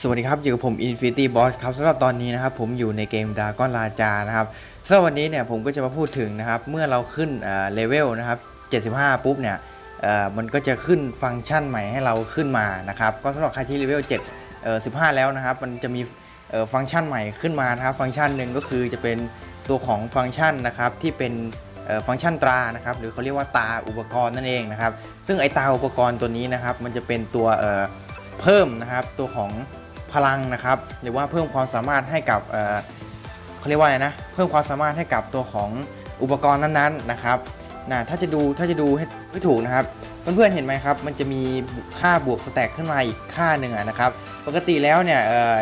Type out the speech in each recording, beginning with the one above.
สวัสดีครับ อยู่กับผม Infinity Boss ครับสำหรับตอนนี้นะครับผมอยู่ในเกมดาก้อนราจานะครับสำหรับวันนี้เนี่ยผมก็จะมาพูดถึงนะครับ เมื่อเราขึ้นเลเวลนะครับ 75 ปุ๊บเนี่ยมันก็จะขึ้นฟังก์ชันใหม่ให้เราขึ้นมานะครับ ก็สำหรับใครที่เลเวล7เอ่อ15 แล้วนะครับ มันจะมีฟังก์ชันใหม่ขึ้นมานะครับ ฟังก์ชันหนึ่งก็คือจะเป็นตัวของฟังก์ชันนะครับที่เป็นฟังก์ชันตรานะครับหรือเขาเรียกว่าตาอุปกรณ์นั่นเองนะครับ ซึ่งไอตาอุปกรณ์ตัวนี้นะครับ มันจะเป็นตัวเอ่อเพิ่มนะครับตัวของ พลังนะครับ หรือว่าเพิ่มความสามารถให้กับเออเขาเรียกว่าอะไรนะ เพิ่มความสามารถให้กับตัวของอุปกรณ์นั้นๆนะครับนะถ้าจะดูถ้าจะดูให้ถูกนะครับ เพื่อนๆเห็นไหมครับ มันจะมีค่าบวกสแต็กขึ้นมาอีกค่าหนึ่งอะนะครับ ปกติแล้วเนี่ยเออ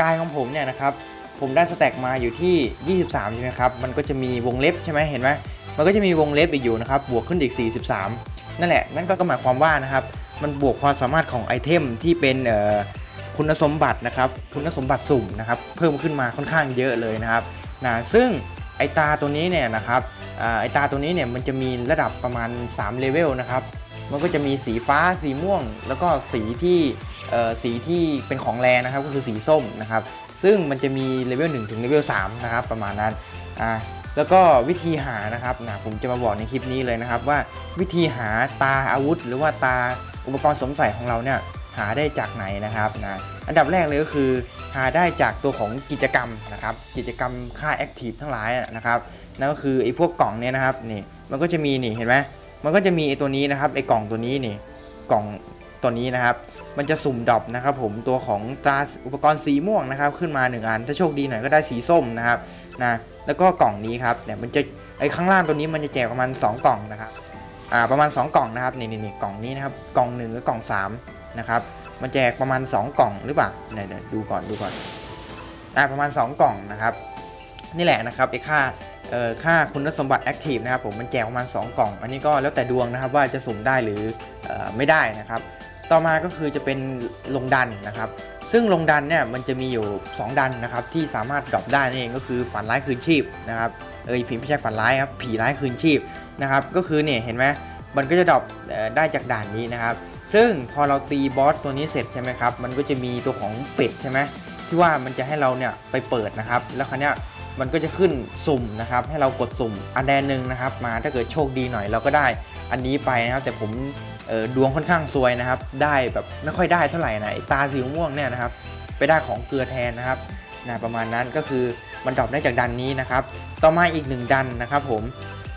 กายของผมเนี่ยนะครับ ผมได้สแต็กมาอยู่ที่ 23 ใช่ไหมครับ มันก็จะมีวงเล็บใช่ไหมเห็นไหมมันก็จะมีวงเล็บอีกอยู่นะครับ บวกขึ้นอีก 43 นั่นแหละ นั่นก็หมายความว่านะครับ มันบวกความสามารถของไอเทมที่เป็นเอ่อ คุณสมบัตินะครับคุณสมบัติสุ่มนะครับเพิ่มขึ้นมาค่อนข้างเยอะเลยนะครับนะซึ่งไอตาตัวนี้เนี่ยนะครับอไอตาตัวนี้เนี่ยมันจะมีระดับประมาณ3เลเวลนะครับมันก็จะมีสีฟ้าสีม่วง แล้วก็สีที่สีที่เป็นของแรงนะครับก็คือสีส้มนะครับซึ่งมันจะมีเลเวล1ถึงเลเวล3นะครับประมาณนั้นอ่าแล้วก็วิธีหานะครับนะผมจะมาบอกในคลิปนี้เลยนะครับว่าวิธีหาตาอาวุธ หรือว่าตาอุปกรณ์สวมใส่ของเราเนี่ย หาได้จากไหนนะครับนะอันดับแรกเลยก็คือ หาได้จากตัวของกิจกรรมนะครับกิจกรรมค่าแอคทีฟทั้งหลายนะครับนั่นก็คือไอ้พวกกล่องเนี่ยนะครับนี่มันก็จะมีนี่เห็นไหมมันก็จะมีไอ้ตัวนี้นะครับไอ้กล่องตัวนี้นี่กล่องตัวนี้นะครับ มันจะสุ่มดรอปนะครับผมตัวของตราอุปกรณ์สีม่วงนะครับ ขึ้นมา 1 อัน ถ้าโชคดีหน่อยก็ได้สีส้มนะครับนะแล้วก็กล่องนี้ครับเนี่ยมันจะไอ้ข้างล่างตัวนี้มันจะแจกประมาณ 2 กล่องนะครับอ่าประมาณ 2 กล่องนะครับนี่นี่นี่กล่องนี้นะครับกล่องหนึ่งหรือกล่อง 3 นะครับมันแจกประมาณ 2 กล่องหรือเปล่าเนี่ยเดี๋ยวดูก่อนดูก่อนอ่าประมาณ 2 กล่องนะครับ นี่แหละนะครับไอ้ค่าเอ่อค่าคุณสมบัติแอคทีฟนะครับผมมันแจกประมาณ 2 กล่อง อันนี้ก็แล้วแต่ดวงนะครับว่าจะสุ่มได้หรือเออไม่ได้นะครับ ต่อมาก็คือจะเป็นลงดันนะครับ ซึ่งลงดันเนี่ยมันจะมีอยู่ 2 ดันนะครับที่สามารถดรอปได้นั่นเองก็คือฝันร้ายคืนชีพนะครับเอ้ยผีไม่ใช่ฝันร้ายครับผีร้ายคืนชีพนะครับก็คือเนี่ยเห็นไหมมันก็จะดรอปได้จากด่านนี้นะครับ ซึ่งพอเราตีบอสตัวนี้เสร็จใช่ไหมครับ มันก็จะมีตัวของเป็ดใช่ไหมที่ว่ามันจะให้เราเนี่ยไปเปิดนะครับ แล้วคราวนี้มันก็จะขึ้นสุ่มนะครับ ให้เรากดสุ่มอันแดนหนึ่งนะครับ มาถ้าเกิดโชคดีหน่อยเราก็ได้อันนี้ไปนะครับ แต่ผมดวงค่อนข้างซวยนะครับ ได้แบบไม่ค่อยได้เท่าไหร่นะตาสีม่วงเนี่ยนะครับ ไปได้ของเกลือแทนนะครับนะประมาณนั้นก็คือมันดรอปได้จากดันนี้นะครับ ต่อมาอีกหนึ่งดันนะครับ ผม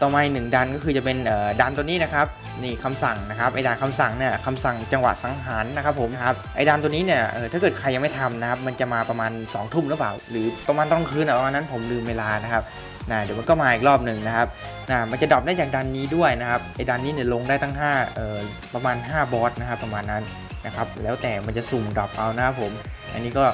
ต่อมาอีกหนึ่งดันก็คือจะเป็นดันตัวนี้นะครับนี่คำสั่งนะครับไอ้ดันคำสั่งเนี่ยคำสั่งจังหวะสังหารนะครับผมครับไอ้ดันตัวนี้เนี่ยถ้าเกิดใครยังไม่ทำนะครับมันจะมาประมาณ2องทุ่มหรือเปล่า หรือประมาณตอนกลางคืนอะประมาณนั้นผมลืมเวลานะครับนะเดี๋ยวมันก็มาอีกรอบหนึ่งนะครับนะมันจะดรอปได้จากดันนี้ด้วยนะครับไอ้ดันนี้เนี่ยลงได้ตั้ง5เอ่อประมาณ 5 บอสนะครับประมาณนั้นนะครับแล้วแต่มันจะสุ่มดรอปเอานะครับผม อันนี้ก็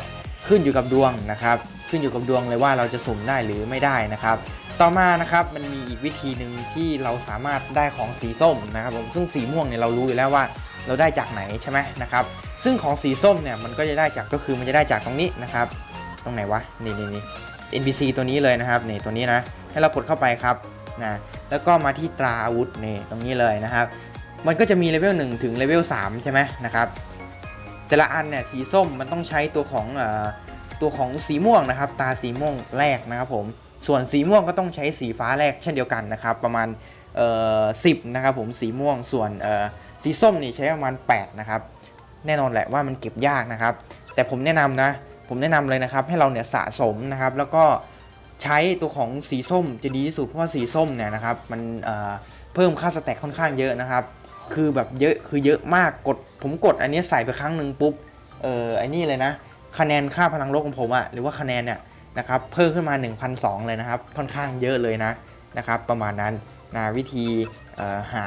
ขึ้นอยู่กับดวงนะครับ ขึ้นอยู่กับดวงเลยว่าเราจะสุ่มได้หรือไม่ได้นะครับ ต่อมานะครับมันมีอีกวิธีหนึ่งที่เราสามารถได้ของสีส้มนะครับผมซึ่งสีม่วงเนี่ยเรารู้อยู่แล้วว่าเราได้จากไหนใช่ไหมนะครับซึ่งของสีส้มเนี่ยมันก็จะได้จากก็คือมันจะได้จากตรงนี้นะครับ ตรงไหนวะนี่นี่นี่ NPC ตัวนี้เลยนะครับนี่ตัวนี้นะให้เรากดเข้าไปครับนะแล้วก็มาที่ตราอาวุธนี่ตรงนี้เลยนะครับ มันก็จะมีเลเวล1ถึงเลเวล3ใช่ไหมนะครับแต่ละอันเนี่ยสีส้มมันต้องใช้ตัวของอตัวของสีม่วงนะครับ ตาสีม่วงแรกนะครับผม ส่วนสีม่วงก็ต้องใช้สีฟ้าแรกเช่นเดียวกันนะครับ ประมาณเอ่อสินะครับผมสีม่วงส่วนเอ่อสีส้มนี่ใช้ประมาณ 8 นะครับ แน่นอนแหละว่ามันเก็บยากนะครับ แต่ผมแนะนำนะผมแนะนำเลยนะครับให้เราเนี่ยสะสมนะครับ แล้วก็ใช้ตัวของสีส้มจะดีที่สุดเพราะว่าสีส้มเนี่ยนะครับมันเอ่อเพิ่มค่าสแต็กค่อนข้างเยอะนะครับ คือแบบเยอะคือเยอะมากกด ผมกดอันนี้ใส่ไปครั้งหนึ่งปุ๊บเออไอ้นี่เลยนะคะแนนค่าพลังลบของผมอะหรือว่าคะแนนเนี่ย นะครับเพิ่มขึ้นมา1,200เลยนะครับค่อนข้างเยอะเลยนะนะครับประมาณนั้นนะวิธีหา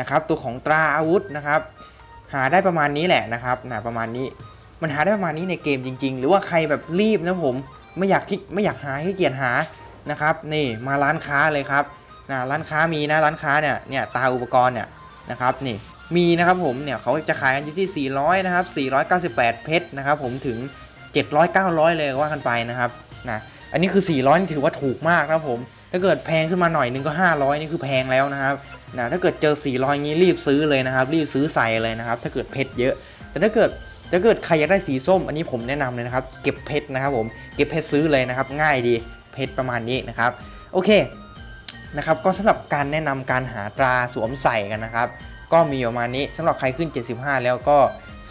นะครับตัวของตราอาวุธนะครับหาได้ประมาณนี้แหละนะครับนะประมาณนี้มันหาได้ประมาณนี้ในเกมจริง ๆ หรือว่าใครแบบรีบนะผมไม่อยากที่ไม่อยากหาให้เกียจหานะครับนี่มาร้านค้าเลยครับนะร้านค้ามีนะร้านค้าเนี่ยเนี่ยตาอุปกรณ์เนี่ยนะครับนี่มีนะครับผมเนี่ยเขาจะขายกันอยู่ที่ 400 นะครับ 498 เพชรนะครับผมถึง 700 900 เลยก็ว่ากันไปนะครับ นะอันนี้คือ 400นี่ถือว่าถูกมากนะผม ถ้าเกิดแพงขึ้นมาหน่อยนึงก็ 500 นี่คือแพงแล้วนะครับนะถ้าเกิดเจอ 400งี้รีบซื้อเลยนะครับ รีบซื้อใส่เลยนะครับ ถ้าเกิดเพชรเยอะ แต่ถ้าเกิดถ้าเกิดใครอยากได้สีส้ม อันนี้ผมแนะนำเลยนะครับ เก็บเพชรนะครับผม เก็บเพชรซื้อเลยนะครับ ง่ายดี เพชรประมาณนี้นะครับ โอเค นะครับ ก็สำหรับการแนะนำการหาตราสวมใส่กันนะครับ ก็มีประมาณนี้สำหรับใครขึ้น 75 แล้วก็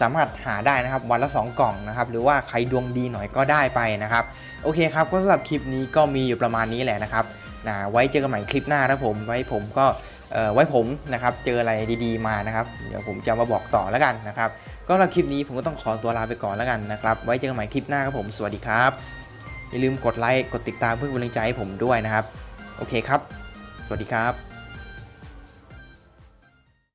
สามารถหาได้นะครับวันละ 2 กล่องนะครับหรือว่าใครดวงดีหน่อยก็ได้ไปนะครับโอเคครับก็สำหรับคลิปนี้ก็มีอยู่ประมาณนี้แหละนะครับนะไว้เจอกันใหม่คลิปหน้านะผมไว้ผมก็เออไว้ผมนะครับเจออะไรดีๆมานะครับเดี๋ยวผมจะมาบอกต่อแล้วกันนะครับก็สำหรับคลิปนี้ผมก็ต้องขอตัวลาไปก่อนแล้วกันนะครับไว้เจอกันใหม่คลิปหน้าครับผมสวัสดีครับอย่าลืมกดไลค์กดติดตามเพื่อเป็นกำลังใจให้ผมด้วยนะครับ โอเคครับ สวัสดีครับ